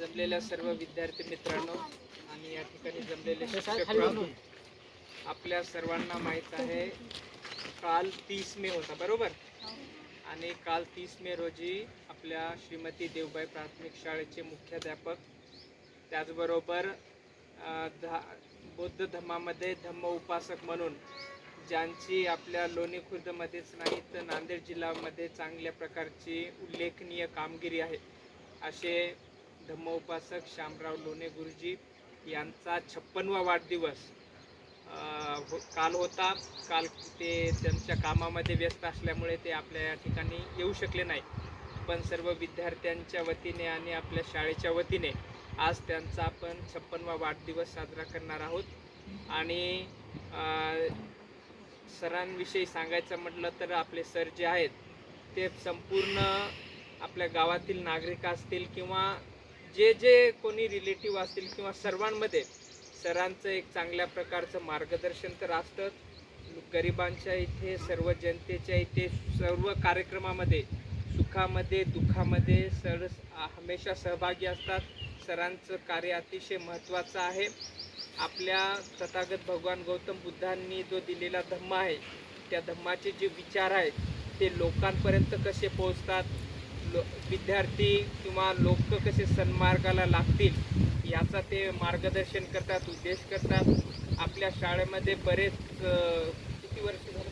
जमलेल्या सर्व विद्यार्थी मित्रांनो आणि या ठिकाणी जमलेले शिक्षक आपल्या सर्वांना माहीत आहे काल तीस मे होता बरोबर? आणि काल तीस मे रोजी आपल्या श्रीमती देवबाई प्राथमिक शाळेचे मुख्याध्यापक त्याचबरोबर धा बौद्ध धर्मामध्ये धम्म उपासक म्हणून ज्यांची आपल्या लोणी खुर्दमध्येच नाही तर नांदेड जिल्ह्यामध्ये चांगल्या प्रकारची उल्लेखनीय कामगिरी आहे असे धम्म उपासक श्यामराव लोणे गुरुजी यांचा छप्पनवा वाढदिवस हो- काल होता. काल ते त्यांच्या कामामध्ये व्यस्त असल्यामुळे ते आपल्या या ठिकाणी येऊ शकले नाही पण सर्व विद्यार्थ्यांच्या वतीने आणि आपल्या शाळेच्या वतीने आज त्यांचा आपण छप्पनवा वाढदिवस साजरा करणार आहोत. आणि सरांविषयी सांगायचं म्हटलं तर आपले सर जे आहेत ते संपूर्ण आपल्या गावातील नागरिक असतील किंवा जे जे कोणी रिलेटिव्ह असतील किंवा सर्वांमध्ये सरांचं एक चांगल्या प्रकारचं मार्गदर्शन तर असतंच. गरिबांच्या इथे सर्व जनतेच्या इथे सर्व कार्यक्रमामध्ये सुखामध्ये दुःखामध्ये सर हमेशा सहभागी असतात. सरांचं कार्य अतिशय महत्त्वाचं आहे. आपल्या तथागत भगवान गौतम बुद्धांनी जो दिलेला धम्म आहे त्या धम्माचे जे विचार आहेत ते लोकांपर्यंत कसे पोहोचतात लो विद्यार्थी किंवा लोक कसे सन्मार्गाला लागतील याचा ते मार्गदर्शन करतात उद्देश करतात. आपल्या शाळेमध्ये बरेच किती वर्ष झालं?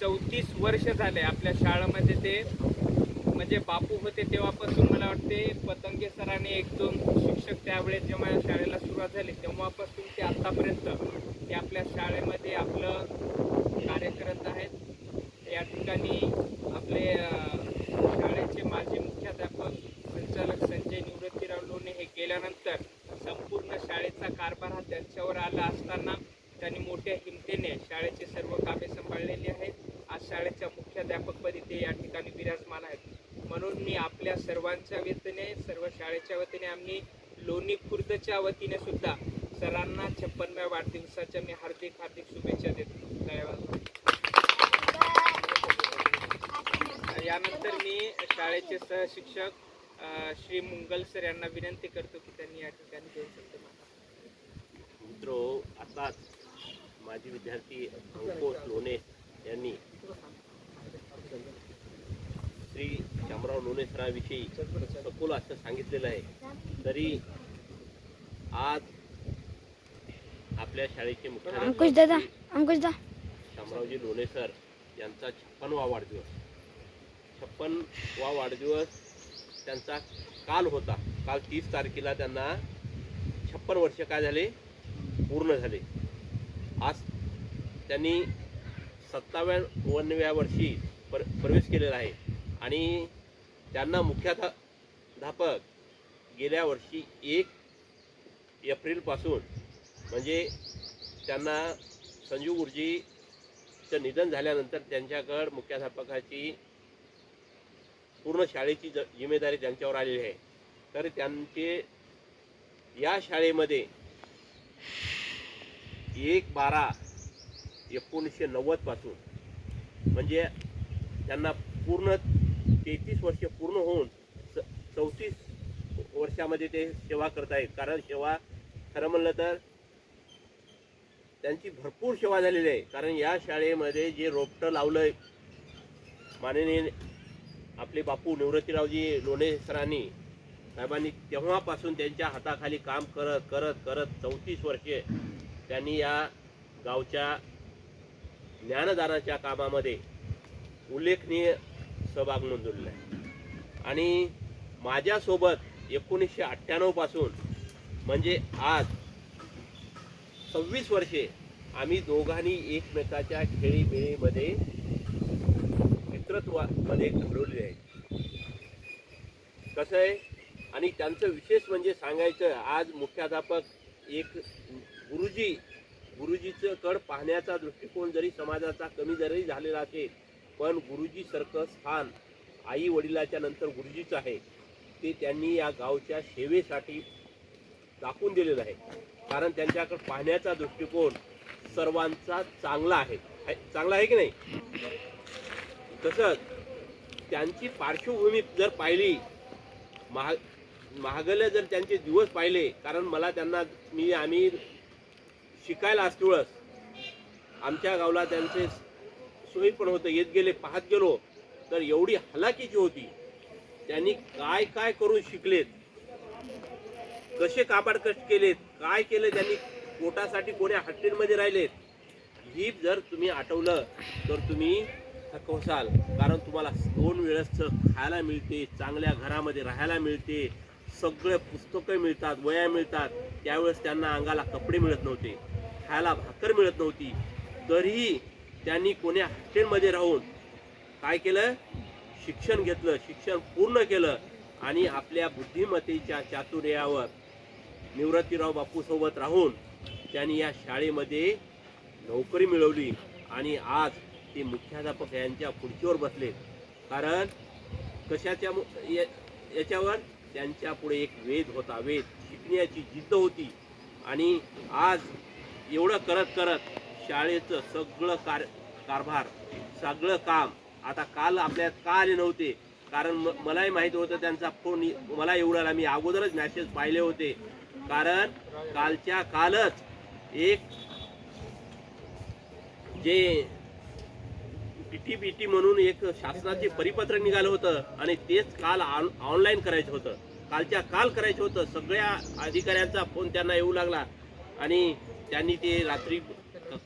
चौतीस वर्ष झाले आपल्या शाळेमध्ये ते. म्हणजे बापू होते तेव्हापासून मला वाटते पतंगे सरांनी एक दोन शिक्षक त्यावेळेस जेव्हा या शाळेला सुरुवात झाली तेव्हापासून ते आत्तापर्यंत ते आपल्या शाळेमध्ये आपलं कार्य करत आहेत. या ठिकाणी आपले शाळेचे माजी मुख्याध्यापक संचालक संजय निवृत्तीराव लोणे हे गेल्यानंतर संपूर्ण शाळेचा कारभार हा त्यांच्यावर आला असताना त्यांनी मोठ्या हिमतीने शाळेचे सर्व कामे सांभाळलेली आहेत. आज शाळेच्या मुख्याध्यापकपदी ते या ठिकाणी विराजमान आहेत. म्हणून मी आपल्या सर्वांच्या वतीने सर्व शाळेच्या वतीने आम्ही लोणी खुर्दच्या वतीने सुद्धा सरांना छप्पनव्या वाढदिवसाच्या मी हार्दिक हार्दिक शुभेच्छा देतो. धन्यवाद. यानंतर मी शाळेचे सहशिक्षक श्री मुंगल सर यांना विनंती करतो की त्यांनी या ठिकाणी शब्द मांडावे. मित्रो आताच माजी विद्यार्थी अंकुश लोणे यांनी श्री शामराव लोणे सरांविषयी सखोल असं सांगितलेलं आहे. तरी आज आपल्या शाळेचे अंकुश दादा मुख्य अंकुश दा. शामरावजी लोणे सर यांचा छप्पनवा वाढदिवस. छप्पन वा वाढदिवस त्यांचा काल होता. काल तीस तारखेला त्यांना छप्पन वर्ष काय झाले? पूर्ण झाले. आज त्यांनी सत्तावन्नव्या वर्षी पर प्रवेश केलेला आहे. आणि त्यांना मुख्याध्यापक गेल्या वर्षी एक एप्रिलपासून म्हणजे त्यांना संजीव गुरुजीचं निधन झाल्यानंतर त्यांच्याकडं मुख्याध्यापकाची पूर्ण शाळेची ज जिम्मेदारी त्यांच्यावर आलेली आहे. तर त्यांचे या शाळेमध्ये एक बारा एकोणीसशे नव्वदपासून म्हणजे त्यांना पूर्ण तेहतीस वर्ष पूर्ण होऊन च चौतीस वर्षामध्ये ते सेवा करत आहेत. कारण सेवा खरं म्हणलं तर त्यांची भरपूर सेवा झालेली आहे. कारण या शाळेमध्ये जे रोपटं लावलं आहे माननीय आपले बापू निवृत्तीरावजी लोणे सरांनी साहेबांनी तेव्हापासून त्यांच्या हाताखाली काम करत करत करत चौतीस वर्षे त्यांनी या गावच्या ज्ञानदानाच्या कामामध्ये उल्लेखनीय सहभाग नोंदवलेला आहे. आणि माझ्यासोबत एकोणीसशे अठ्ठ्याण्णवपासून म्हणजे आज सव्वीस वर्षे आम्ही दोघांनी एकमेकाच्या खेळीमेळीमध्ये मित्रत्वामध्ये घडवलेले आहे. कसं आहे? आणि त्यांचं विशेष म्हणजे सांगायचं आज मुख्याध्यापक एक गुरुजी गुरुजीचं कड पाहण्याचा दृष्टिकोन जरी समाजाचा कमी जरी झालेला असेल पण गुरुजीसारखं स्थान आई वडिलाच्या नंतर गुरुजीचं आहे. ते त्यांनी या गावच्या सेवेसाठी दाखवून दिलेलं आहे. कारण त्यांच्याकडे पाहण्याचा दृष्टिकोन सर्वांचा चांगला आहे- चांगला आहे की नाही? तसंच त्यांची पार्श्वभूमी जर पाहिली महाग महागले जर त्यांचे दिवस पाहिले कारण मला त्यांना मी आम्ही शिकायला असतुळस आमच्या गावला त्यांचे सोयी पण होतं येत गेले पाहत गेलो तर एवढी हलाखीची होती. त्यांनी काय काय करून शिकलेत? कसे काबाड कष्ट केलेत? काय केलं त्यांनी? पोटासाठी कोण्या हॉटेलमध्ये राहिलेत? ही जर तुम्ही आठवलं तर तुम्ही थकवसाल कारण तुम्हाला दोन वेळेसचं खायला मिळते चांगल्या घरामध्ये राहायला मिळते सगळे पुस्तकं मिळतात वया मिळतात त्यावेळेस त्यांना अंगाला कपडे मिळत नव्हते खायला भाकर मिळत नव्हती. तरीही त्यांनी कोण्या हॉस्टेलमध्ये राहून काय केलं? शिक्षण घेतलं शिक्षण पूर्ण केलं आणि आपल्या बुद्धिमत्तेच्या चातुर्यावर निवृत्तीराव बापूसोबत राहून त्यांनी या शाळेमध्ये नोकरी मिळवली आणि आज ते मुख्याध्यापक यांच्या खुर्चीवर बसले. कारण कशाच्या याच्यावर त्यांच्या पुढे एक वेद होता वेद शिकण्याची जिद्द होती. आणि आज एवढं करत करत शाळेचं सगळं कार कारभार सगळं काम आता काल आपल्यात का आले नव्हते? कारण म- मलाही माहिती होतं त्यांचा फोन मला एवढा मी अगोदरच मॅसेज पाहिले होते. कारण कालच्या कालच एक जे पीटी बीटी म्हणून एक शासनाचे परिपत्रक निघालं होतं आणि तेच काल ऑनलाईन करायचं होतं. कालच्या काल करायचं होतं. सगळ्या अधिकाऱ्यांचा फोन त्यांना येऊ लागला आणि त्यांनी ते रात्री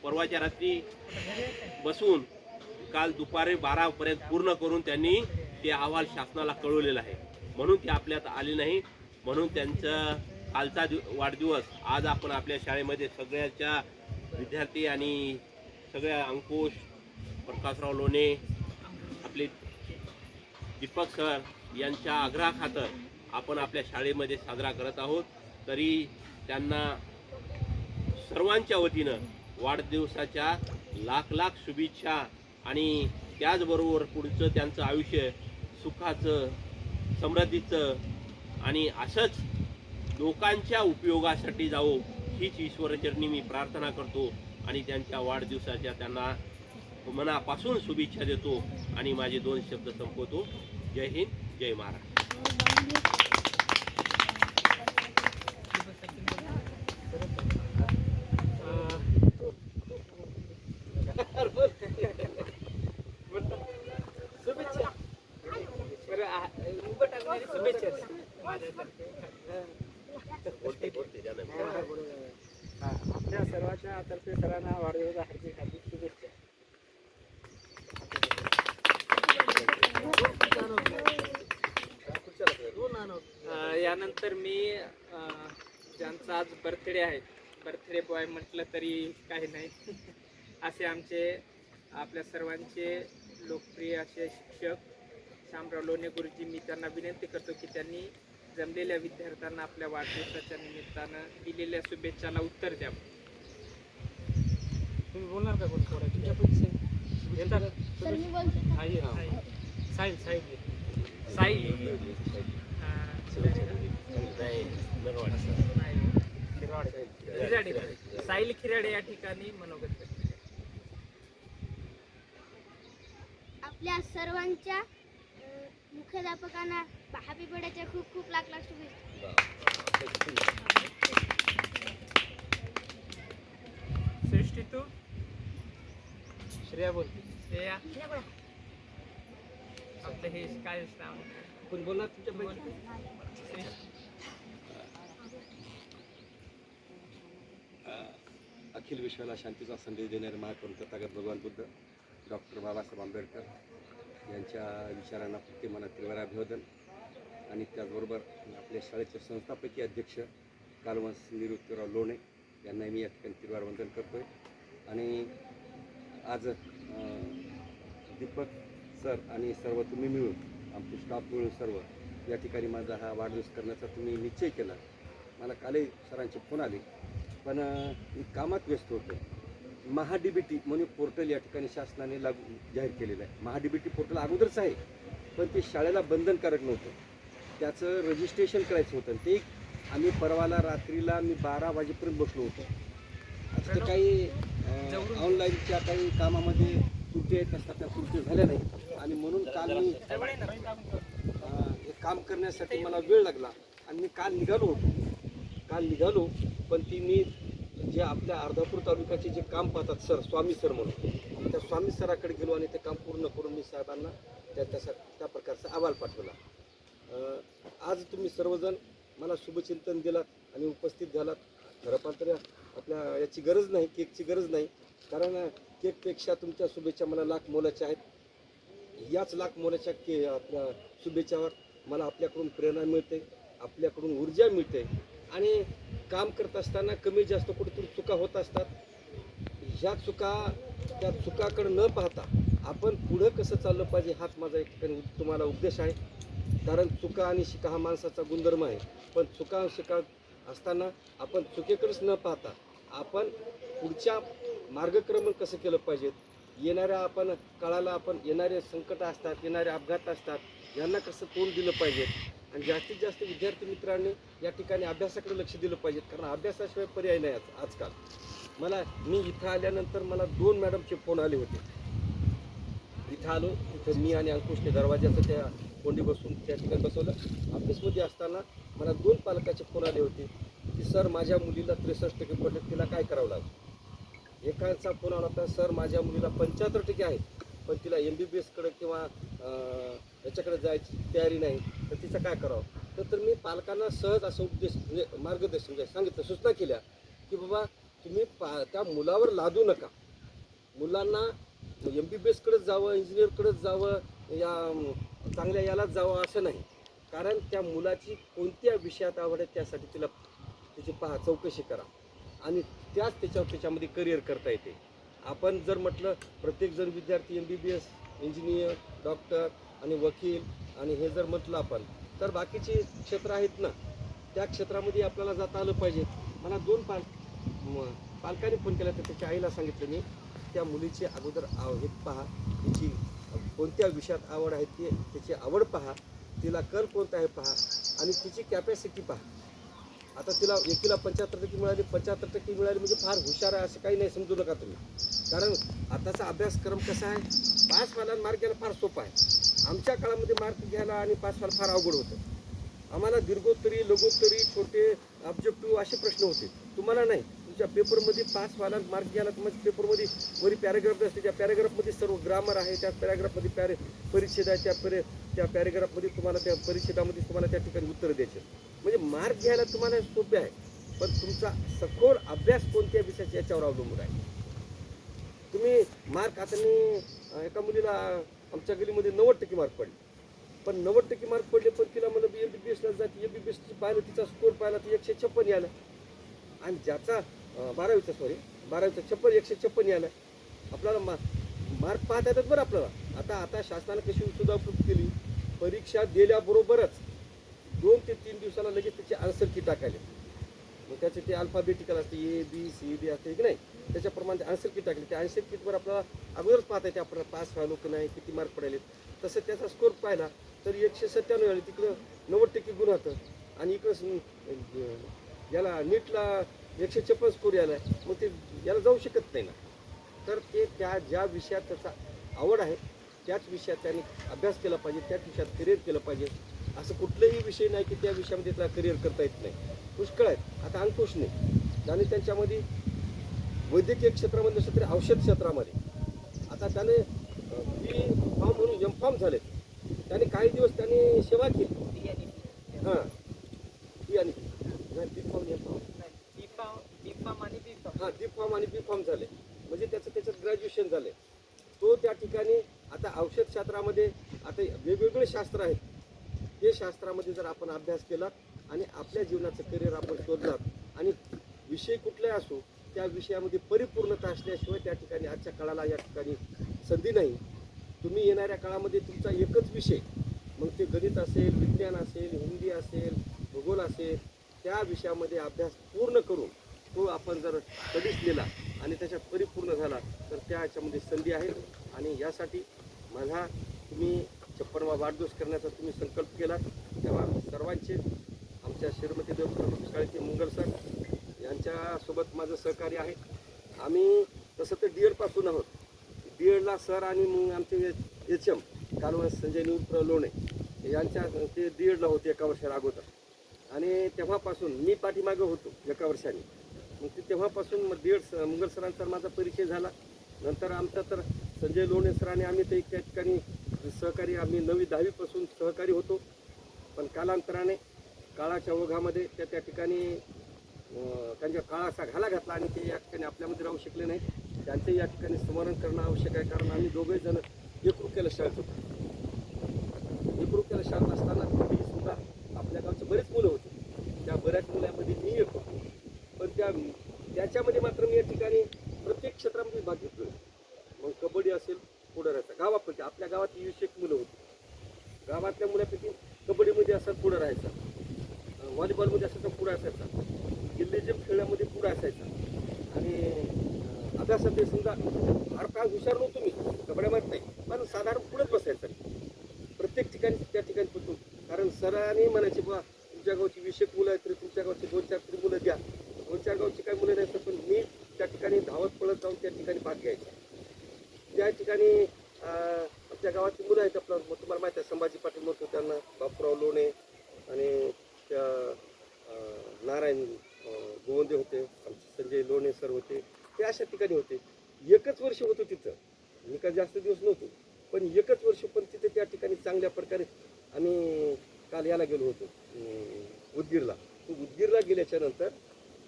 परवाच्या रात्री बसून काल दुपारी बारापर्यंत पूर्ण करून त्यांनी ते अहवाल शासनाला कळवलेला आहे. म्हणून ते आपल्यात आले नाही. म्हणून त्यांचा कालचा दिव वाढदिवस आज आपण आपल्या शाळेमध्ये सगळ्याच्या विद्यार्थी आणि सगळ्या अंकुश प्रकाशराव लोणे आपले दीपक सर यांच्या आग्रहाखातर आपण आपल्या शाळेमध्ये साजरा करत आहोत. तरी त्यांना सर्वांच्या वतीनं वाढदिवसाच्या लाख लाख शुभेच्छा आणि त्याचबरोबर पुढचं त्यांचं आयुष्य सुखाचं समृद्धीचं आणि असंच लोकांच्या उपयोगासाठी जावो हीच ईश्वरचरणी मी प्रार्थना करतो आणि त्यांच्या वाढदिवसाच्या त्यांना मनापासून शुभेच्छा देतो आणि माझे दोन शब्द संपवतो. जय हिंद जय महाराष्ट्र. शुभेच्छा शुभेच्छा बोलते बोलते आपल्या सर्वांच्या तर्फे सरांना वाढदिवसा हार्दिक हार्दिक शुभेच्छा. अं, यानंतर मी अं, ज्यांचा आज बर्थडे आहे बर्थडे बॉय म्हटलं तरी काही नाही. असे आमचे आपल्या सर्वांचे लोकप्रिय असे शिक्षक शामराव लोणे गुरुजी मी त्यांना विनंती करतो की त्यांनी जमलेल्या विद्यार्थ्यांना आपल्या वाढदिवसाच्या निमित्तानं दिलेल्या शुभेच्छाला उत्तर द्यावं तुम्ही बोलणार का कोण तर मी बोलते साहिल. साहिल. साहिल साहिल खिराडे या ठिकाणी मनोगत. आपल्या सर्वांच्या मुख्याध्यापकांना हॅपी बर्थडेच्या खूप खूप लाख लाख शुभेच्छा. सृष्टी तू? श्रेया बोलते. श्रेया? आपलं हे काय नाव? कोण बोलणार तुमच्या अखिल विश्वाला शांतीचा संदेश देणारे महाकवी तथागत भगवान बुद्ध डॉक्टर बाबासाहेब आंबेडकर यांच्या विचारांना प्रति मला तीव्र अभिवादन. आणि त्याचबरोबर आपल्या शाळेचे संस्थापकीय अध्यक्ष कालवंस निवृत्तीराव लोणे यांना मी या ठिकाणी तीव्र वंदन करतोय. आणि आज दीपक सर आणि सर्व तुम्ही मिळून आमचे स्टाफ मिळून सर्व या ठिकाणी माझा हा वाढदिवस करण्याचा तुम्ही निश्चय केला. मला कालही सरांचे फोन आले. पण कामात व्यस्त होतो. महा म्हणून पोर्टल या ठिकाणी शासनाने लागू जाहीर केलेलं आहे. महा टी पोर्टल अगोदरच आहे पण ते शाळेला बंधनकारक नव्हतं. त्याचं रजिस्ट्रेशन करायचं होतं. ते आम्ही परवाला रात्रीला मी बारा वाजेपर्यंत बसलो होतो. आता काही ऑनलाईनच्या काही कामामध्ये त्रुटी येत असतात त्या तुटे झाल्या नाही आणि म्हणून काल मी काम करण्यासाठी मला वेळ लागला. आणि मी काल निघालो होतो. काल निघालो पण ती मी जे आपल्या अर्धापूर तालुक्याचे जे काम पाहतात सर स्वामी सर म्हणून त्या स्वामी सराकडे गेलो आणि ते काम पूर्ण करून मी साहेबांना त्या त्यासा त्या प्रकारचा अहवाल पाठवला. आज तुम्ही सर्वजण मला शुभचिंतन दिलात आणि उपस्थित झालात. खरंपात्र आपल्या याची गरज नाही केकची गरज नाही. कारण केकपेक्षा तुमच्या शुभेच्छा मला लाख मोलाच्या आहेत. याच लाख मोलाच्या के आपल्या शुभेच्छावर मला आपल्याकडून प्रेरणा मिळते आपल्याकडून ऊर्जा मिळते. आणि काम करत असताना कमी जास्त कुठेतरी चुका होत असतात. ह्या चुका त्या चुकाकडे न पाहता आपण पुढं कसं चाललं पाहिजे हाच माझा एक तुम्हाला उद्देश आहे. कारण चुका आणि शिका हा माणसाचा गुणधर्म आहे. पण चुका आणि शिका असताना आपण चुकीकडेच न पाहता आपण पुढच्या मार्गक्रमण कसं केलं पाहिजेत येणाऱ्या आपण काळाला आपण येणारे संकट असतात येणारे अपघात असतात यांना कसं तोंड दिलं पाहिजे? आणि जास्तीत जास्त विद्यार्थी मित्रांनी या ठिकाणी अभ्यासाकडे लक्ष दिलं पाहिजे कारण अभ्यासाशिवाय पर्याय नाही आज- आजकाल. मला मी इथं आल्यानंतर मला दोन मॅडमचे फोन आले होते. इथं आलो तिथं मी आणि अंकुशने दरवाजाचं त्या कोंडी बसून त्या ठिकाणी बसवलं. ऑफिसमध्ये असताना मला दोन पालकाचे फोन आले होते की सर माझ्या मुलीला त्रेसष्ट टक्के पडले तिला काय करावं लागेल? एकाचा फोन आला होता सर माझ्या मुलीला पंच्याहत्तर टक्के आहेत पण तिला एम बी बी एसकडे किंवा याच्याकडे जायची तयारी नाही तर तिचं काय करावं? तर तर मी पालकांना सहज असं उपदेश म्हणजे मार्गदर्शन म्हणजे सांगितलं सूचना केल्या की बाबा तुम्ही पा त्या मुलावर लादू नका. मुलांना एम बी बी एसकडेच जावं इंजिनियरकडेच जावं या चांगल्या यालाच जावं असं नाही. कारण त्या मुलाची कोणत्या विषयात आवड आहे त्यासाठी तिला तिची पहा चौकशी करा. आणि त्याच त्याच्यावर त्याच्यामध्ये करिअर करता येते. आपण जर म्हटलं प्रत्येकजण विद्यार्थी M B B S engineer doctor आणि वकील आणि हे जर म्हटलं आपण तर बाकीचे क्षेत्र आहेत ना त्या क्षेत्रामध्ये आपल्याला जाता आलं पाहिजे. मला दोन पाल म- पालकांनी फोन केला तर त्याच्या आईला सांगितलं मी त्या मुलीची अगोदर आव हे पहा तिची कोणत्या विषयात आवड आहे ती त्याची आवड पहा तिला कल कोणता आहे पहा आणि तिची कॅपॅसिटी पहा. आता तिला एकीला पंच्याहत्तर टक्के मिळाली पंच्याहत्तर टक्के मिळाली म्हणजे फार हुशार आहे असं काही नाही समजू नका तुम्ही. कारण आताचा अभ्यासक्रम कसा आहे? पास मार्क घ्यायला फार सोपा आहे. आमच्या काळामध्ये मार्क घ्यायला आणि पास व्हायला फार अवघड होतं. आम्हाला दीर्घोत्तरी लघोत्तरी छोटे ऑब्जेक्टिव्ह असे प्रश्न होते. तुम्हाला नाही. तुमच्या पेपरमध्ये पास व्हायला मार्क घ्यायला तुम्हाला पेपरमध्ये वरी पॅरेग्राफ असते. त्या पॅरेग्राफमध्ये सर्व ग्रामर आहे. त्या पॅरेग्राफमध्ये पॅरे परिच्छेद आहे. त्या पॅरे त्या पॅरेग्राफमध्ये तुम्हाला त्या परिच्छेदामध्ये तुम्हाला त्या ठिकाणी उत्तर द्यायचे. म्हणजे मार्क घ्यायला तुम्हाला सोपे आहे. पण तुमचा सखोल अभ्यास कोणत्या विषयाचा याच्यावर अवलंबून आहे तुम्ही मार्क आता मी एका मुलीला आमच्या गलीमध्ये नव्वद टक्के मार्क पडले. पण नव्वद टक्के मार्क पडले पण तिला म्हणलं एम बी बी एसला जाते एम बी बी एसची पाहिलं तिचा स्कोर पाहिला तर एकशे छप्पन यायला. आणि ज्याचा बारावीचा सॉरी बारावीचा छप्पन एकशे छप्पन यायला. आपल्याला मा मार्क पाहता येतात बरं आपल्याला. आता आता शासनानं कशी सुधारणा केली? परीक्षा दिल्याबरोबरच दोन ते तीन दिवसाला लगेच त्याचे आन्सर की टाकायला. मग त्याचे ते अल्फाबेटिकल असते ए बी सी डी असते की नाही? त्याच्याप्रमाणे आन्सर किट टाकले. त्या आन्सर किटवर आपल्याला अगोदरच पाहता येते आपल्याला पास व्हायलो की नाही किती मार्क पडायले तसं त्याचा स्कोर पाहिला तर एकशे सत्त्याण्णव आले तिकडं नव्वद टक्के गुण होतं. आणि इकडं याला नीटला एकशे छप्पन स्कोर यायला. मग ते याला जाऊ शकत नाही ना. तर ते त्या ज्या विषयात त्याचा आवड आहे त्याच विषयात त्यांनी अभ्यास केला पाहिजे त्याच विषयात करिअर केलं पाहिजे. असं कुठलाही विषय नाही की त्या विषयामध्ये त्याला करिअर करता येत नाही. पुष्कळ आहेत. आता अंकुश नाही. आणि त्यांच्यामध्ये वैद्यकीय क्षेत्रामध्ये नसलं तरी औषध क्षेत्रामध्ये. आता त्याने बी फॉर्म म्हणून एम फॉर्म झाले त्याने काही दिवस त्याने सेवा केली. हां. बी आणि बी फॉर्म एम फॉर्म हां बी फॉर्म आणि बी फॉर्म झाले. म्हणजे त्याचं त्याच्यात ग्रॅज्युएशन झालं. तो त्या ठिकाणी आता औषध शास्त्रामध्ये आता वेगवेगळे शास्त्र आहेत. हे शास्त्रामध्ये जर आपण अभ्यास केला आणि आपल्या जीवनाचं करिअर आपण शोधलात आणि विषय कुठलाही असो त्या विषयामध्ये परिपूर्णता असल्याशिवाय त्या ठिकाणी आजच्या काळाला या ठिकाणी संधी नाही. तुम्ही येणाऱ्या काळामध्ये तुमचा एकच विषय मग ते गणित असेल विज्ञान असेल हिंदी असेल भूगोल असेल त्या विषयामध्ये अभ्यास पूर्ण करून तो आपण जर कधीच लिहिला आणि त्याच्यात परिपूर्ण झाला तर त्या ह्याच्यामध्ये संधी आहे. आणि यासाठी माझा तुम्ही छप्पनवा वाढदिवस करण्याचा तुम्ही संकल्प केला. तेव्हा सर्वांचे आमच्या श्रीमती देवप्रमुख शाळेचे मंगल सर यांच्यासोबत माझं सहकार्य आहे. आम्ही तसं तर डी एडपासून आहोत. डी एडला सर आणि मग आमचे एच एम कालवण संजय निवृत्त लोणे यांच्या ते डी एडला होते एका वर्षाला अगोदर. आणि तेव्हापासून मी पाठीमागं होतो एका वर्षाने. मग ते तेव्हापासून मग डी एड मुंगल सरांचा माझा परिचय झाला. नंतर आमचा तर संजय लोणे सरांनी आम्ही ते त्या ठिकाणी सहकारी आम्ही नवी दहावीपासून सहकारी होतो. पण कालांतराने काळाच्या ओघामध्ये त्या त्या ठिकाणी त्यांच्या काळाचा घाला घातला आणि ते या ठिकाणी आपल्यामध्ये राहू शकले नाही त्यांचं या ठिकाणी स्मरण करणं आवश्यक आहे कारण आम्ही दोघे जण एकरुक्याला शाळेत होतो. एकरुक्याला शाळेत असताना सुद्धा आपल्या गावचे बरेच मुलं होते. त्या बऱ्याच मुलांमध्ये मी एक होतो. पण त्या त्याच्यामध्ये मात्र मी या ठिकाणी प्रत्येक क्षेत्रामध्ये भाग घेतलो मग कबड्डी असेल पुढं राहायचा गावापैकी आपल्या गावात वीस एक मुलं होती. गावातल्या मुलापैकी कबड्डीमध्ये असं पुढं राहायचा. व्हॉलीबॉलमध्ये असं तर पुढं असायचा. गिल्लीच्या खेळामध्ये पुढं असायचा. आणि अभ्यासात समजा फार काय हुशार नव्हतो मी. कबड्यामध्ये नाही. पण साधारण पुढंच बसायचं प्रत्येक ठिकाणी त्या ठिकाणी पोहोचून कारण सरांनी म्हणायचे बा तुमच्या गावची वीस एक मुलं आहेत तरी तुमच्या गावची दोन चार तरी मुलं द्या. दोन चार गावची काही मुलं नाही पण मी त्या ठिकाणी धावत पळत जाऊन त्या ठिकाणी भाग घ्यायचा. त्या ठिकाणी आमच्या गावातली मुलं आहेत आपलं तुम्हाला माहिती आहे संभाजी पाटील म्हणतो त्यांना बापूराव लोणे आणि त्या नारायण गोवंदे होते आमचे संजय लोणे सर होते ते अशा ठिकाणी होते. एकच वर्ष होतो तिथं. मी काय जास्त दिवस नव्हतो. पण एकच वर्ष पण तिथे त्या ठिकाणी चांगल्या प्रकारे आम्ही काल याला गेलो होतो उदगीरला. उदगीरला गेल्याच्यानंतर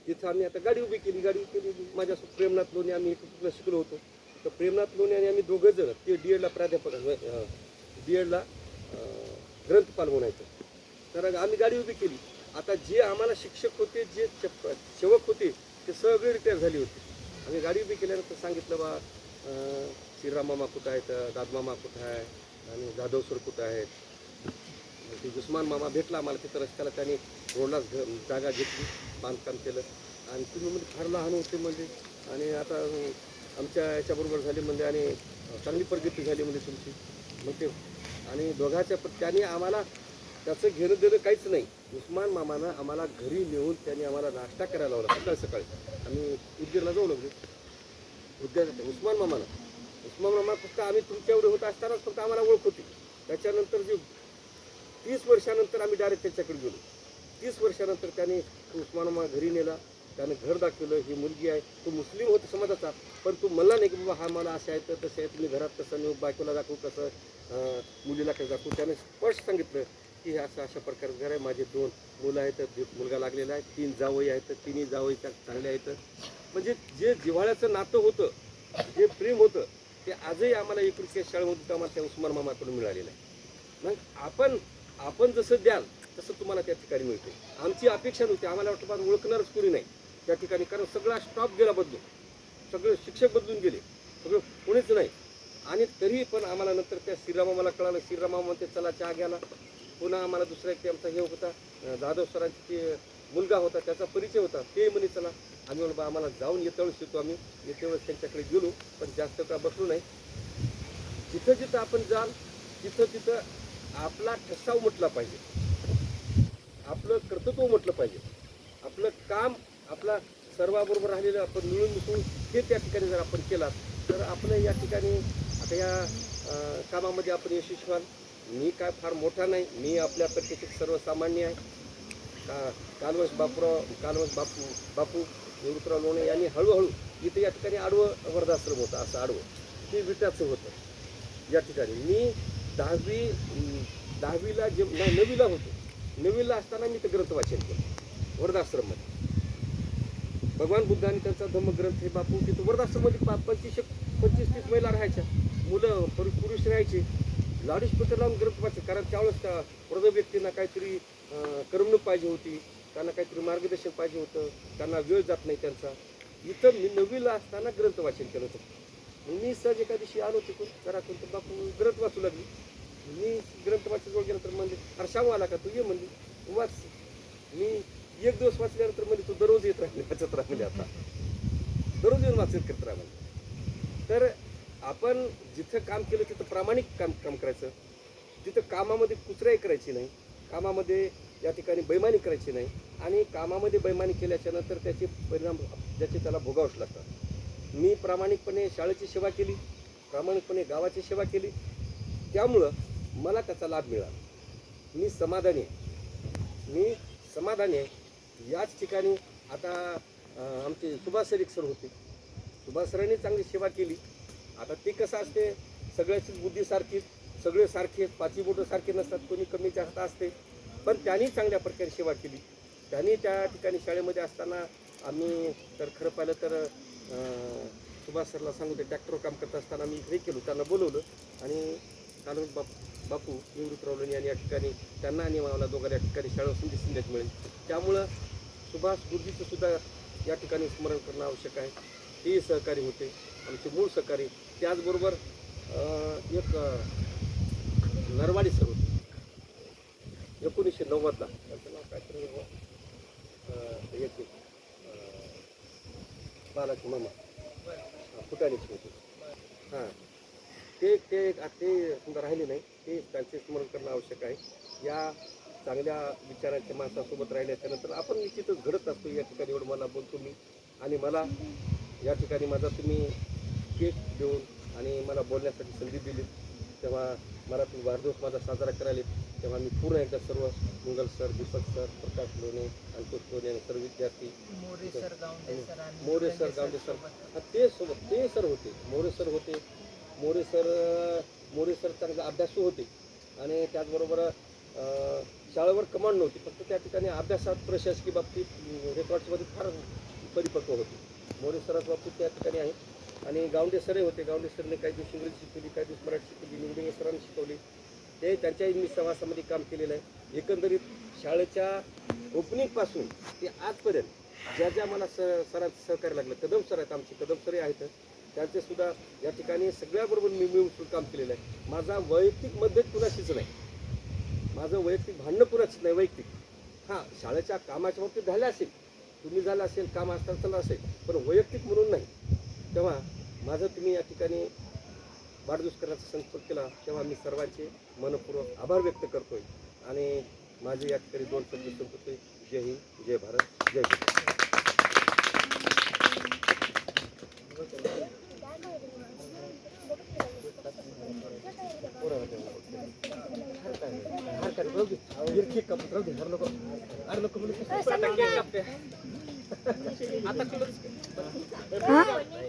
तिथं आम्ही आता गाडी उभी केली गाडी केली. माझ्यासोबत प्रेमनाथ लोणी आम्ही एकत्र शिकलो होतो. तर प्रेमनाथ लोणी आणि आम्ही दोघं जण ते डी एडला प्राध्यापक डी एडला ग्रंथपाल म्हणायचं. तर आम्ही गाडी उभी केली. आता जे आम्हाला शिक्षक होते जे चप- सेवक होते ते सगळे रिटायर झाले होते. आम्ही गाडी उभी केल्यानंतर सांगितलं बा श्रीराम मामा कुठं आहेत? दादमामा कुठं आहे? आणि जाधव सर कुठं आहेत? ते उस्मान मामा भेटला आम्हाला तिथं रस्त्याला. त्यांनी रोडलाच जागा घेतली बांधकाम केलं. आणि तुम्ही म्हणजे फार लहान होते म्हणजे आणि आता आमच्या याच्याबरोबर झाली म्हणजे आणि चांगली प्रगती झाली म्हणजे तुमची. मग ते आणि दोघाच्या त्याने आम्हाला त्याचं घेणं देणं काहीच नाही. उस्मान मामानं आम्हाला घरी नेऊन त्यांनी आम्हाला नाश्ता करायला लावला सकाळी सकाळी. आम्ही उद्गीरला जाऊ लागलो. उद्या उस्मान मामानं. उस्मान मामा फक्त आम्ही तुमच्या एवढे होत असतानाच फक्त आम्हाला ओळख होती. त्याच्यानंतर जे तीस वर्षानंतर आम्ही डायरेक्ट त्याच्याकडे गेलो. तीस वर्षानंतर त्याने उस्मान मामा घरी नेला. त्यानं घर दाखवलं ही मुलगी आहे. तो मुस्लिम होता समाजाचा. पण तो म्हणला नाही की बाबा हा मला असं आहे तर तसं आहे तुम्ही घरात कसं नेऊ बायकोला दाखवू कसं मुलीला कसं दाखवू? त्याने स्पष्ट सांगितलं की हे असं अशा प्रकारचं घर आहे. माझे दोन मुलं आहेत मुलगा लागलेला आहे तीन जावई आहेत तिन्ही जावई त्या चांगल्या आहेत म्हणजे जे जिव्हाळ्याचं नातं होतं जे प्रेम होतं ते आजही आम्हाला एकुलक्या शाळेमधून आम्हाला त्या उस्मान मामाकडून मिळालेलं आहे. मग आपण आपण जसं द्याल तसं तुम्हाला त्या ठिकाणी मिळते. आमची अपेक्षा नव्हती. आम्हाला वाटतं ओळखणारच कोणी नाही. त्या ठिकाणी कारण सगळा स्टॉप गेला बदलून. सगळे शिक्षक बदलून गेले. सगळं कोणीच नाही. आणि तरी पण आम्हाला नंतर त्या श्रीरामाला कळालं. श्रीरामा म्हणते चला चहा घ्याला पुन्हा आम्हाला दुसरा एक आमचा हे होता जाधव सरांची मुलगा होता त्याचा परिचय होता. ते म्हणे चला. आम्ही म्हणून बा आम्हाला जाऊन येत्या शिकतो आम्ही. येतेवेळेस त्यांच्याकडे गेलो पण जास्त का बसलो नाही. जिथं जिथं आपण जाल तिथं तिथं आपला ठसाव म्हटला पाहिजे. आपलं कर्तृत्व म्हटलं पाहिजे. आपलं काम आपला सर्वाबरोबर राहिलेलं आपण मिळून मिसळून हे त्या ठिकाणी जर आपण केलात तर आपलं या ठिकाणी आता या कामामध्ये आपण यशस्वी व्हाल. मी काय फार मोठा नाही मी आपल्या एक सर्वसामान्य आहे. का कालवश बापूराव कालवश बापू बापू निवृत्तराव लोणे यांनी हळूहळू इथे या ठिकाणी आडवं वर्धाश्रम होतं असं आडवं. ते विटाचं होतं. या ठिकाणी मी दहावी दहावीला जे नाही नवीला होतो. नवीला असताना मी ते ग्रंथ वाचन केलं वर्धाश्रममध्ये भगवान बुद्ध आणि त्यांचा धम्मग्रंथ हे बापू तिथं वर्धाश्रममध्ये पा पंचवीस पंचवीस तीस महिला राहायच्या. मुलं पुरुष पुरुष राहायचे. पुत्र लावून ग्रंथ वाचन कारण त्यावेळेस त्या वृद्ध व्यक्तींना काहीतरी करमणूक पाहिजे होती. त्यांना काहीतरी मार्गदर्शन पाहिजे होतं. त्यांना वेळ जात नाही त्यांचा. इथं मी नववीला असताना ग्रंथ वाचन केलं होतं. मी सहज एका दिवशी आलो तिथून घरातून तर बापू ग्रंथ वाचू लागली. मी ग्रंथ वाचत जवळ गेलं तर म्हणजे अरे आला का? तू ये म्हणजे वाच. मी एक दिवस वाचल्यानंतर म्हणजे तू दररोज येत राहिले वाचत राहिले आता. दररोज येऊन वाचत करत राहा म्हणजे. तर आपण जिथं काम केलं तिथं प्रामाणिक काम काम करायचं. तिथं कामामध्ये कुचराई करायची नाही कामामध्ये या ठिकाणी बैमानी करायची नाही आणि कामामध्ये बैमानी केल्याच्यानंतर त्याचे परिणाम ज्याचे त्याला भोगावंच लागतात. मी प्रामाणिकपणे शाळेची सेवा केली प्रामाणिकपणे गावाची सेवा केली. त्यामुळं मला त्याचा लाभ मिळाला. मी समाधानी आहे. मी समाधानी आहे. याच ठिकाणी आता आमचे सुभाष सरिक सर होते. सुभाष सरांनी चांगली सेवा केली. आता ते कसं असते सगळ्याचीच बुद्धीसारखीच सगळे सारखे पाची बोटं सारखे नसतात कोणी कमी जास्त असते. पण त्यांनी चांगल्या प्रकारे सेवा केली. त्यांनी त्या ठिकाणी शाळेमध्ये असताना आम्ही तर खरं पाहिलं तर सुभाष सरला सांगू ते ट्रॅक्टर काम करत असताना आम्ही हे केलो त्यांना बोलवलं आणि काल बाप बापू निवृत्तराव लोणी आणि या ठिकाणी त्यांना आणि मला दोघांना या ठिकाणी शाळा संधी संदेश मिळेल. त्यामुळं सुभाष गुरुजीचं सुद्धा या ठिकाणी स्मरण करणं आवश्यक आहे. तेही सहकारी होते आमचे मूळ सहकारी. त्याचबरोबर एक नरवाडी सर होते. एकोणीसशे नव्वदला. त्यांचं नाव काहीतरी अं, एक अं, बालाजी मामा. फुटाणीचे होते. हां. ते ते ते समजा राहिले नाही. ते त्यांचे स्मरण करणं आवश्यक आहे. या चांगल्या विचारांच्या माणसासोबत राहिल्याच्या नंतर आपण निश्चितच घडत असतो. या ठिकाणी एवढं मला बोलतो मी. आणि मला या ठिकाणी माझा तुम्ही केक देऊन आणि मला बोलण्यासाठी संधी दिली तेव्हा मला तुम्ही वाढदिवस माझा साजरा करायला तेव्हा मी पूर्ण एकदा सर्व मंगल सर दीपक सर प्रकाश लोणे अंकुश लोणे आणि सर्व विद्यार्थी मोरे सर गावंडे सर आणि मोरे सर गावंडे सर ते सोबत ते सर होते. मोरे सर होते. मोरे सर मोरे सर चांगला अभ्यासू होते. आणि त्याचबरोबर शाळेवर कमांड नव्हती. फक्त त्या ठिकाणी अभ्यासात प्रशासकीय बाबतीत रेकॉर्ड्समध्ये फार परिपक्व होते. मोरे सराच्या बाबतीत त्या ठिकाणी आहे. आणि गावंडे सरही होते. गावंडे सरने काही दिवस इंग्रजी शिकवली काही दिवस मराठी शिकवली निवडे सरांनी शिकवली. ते त्यांच्याही मी सहवासामध्ये काम केलेलं आहे. एकंदरीत शाळेच्या ओपनिंगपासून ते आजपर्यंत ज्या ज्या मला स सरांचं सहकार्य लागलं कदम सर आहेत आमचे कदम सरही आहेत. त्यांचे सुद्धा या ठिकाणी सगळ्याबरोबर मी मिळून काम केलेलं आहे. माझा वैयक्तिक मतभेद कुणाशीच नाही. माझं वैयक्तिक भांडणं कुणाशीच नाही वैयक्तिक. हां शाळेच्या कामाच्या बाबतीत झालं असेल. तुम्ही झालं असेल काम असताना चाललं असेल पण वैयक्तिक म्हणून नाही. तेव्हा माझं तुम्ही या ठिकाणी वाढदिवस करण्याचा संकल्प केला तेव्हा मी सर्वांचे मनपूर्वक आभार व्यक्त करतोय. आणि माझे या ठिकाणी दोन शब्द संपतोय जय हिंद जय भारत जय हिंद आता. हा?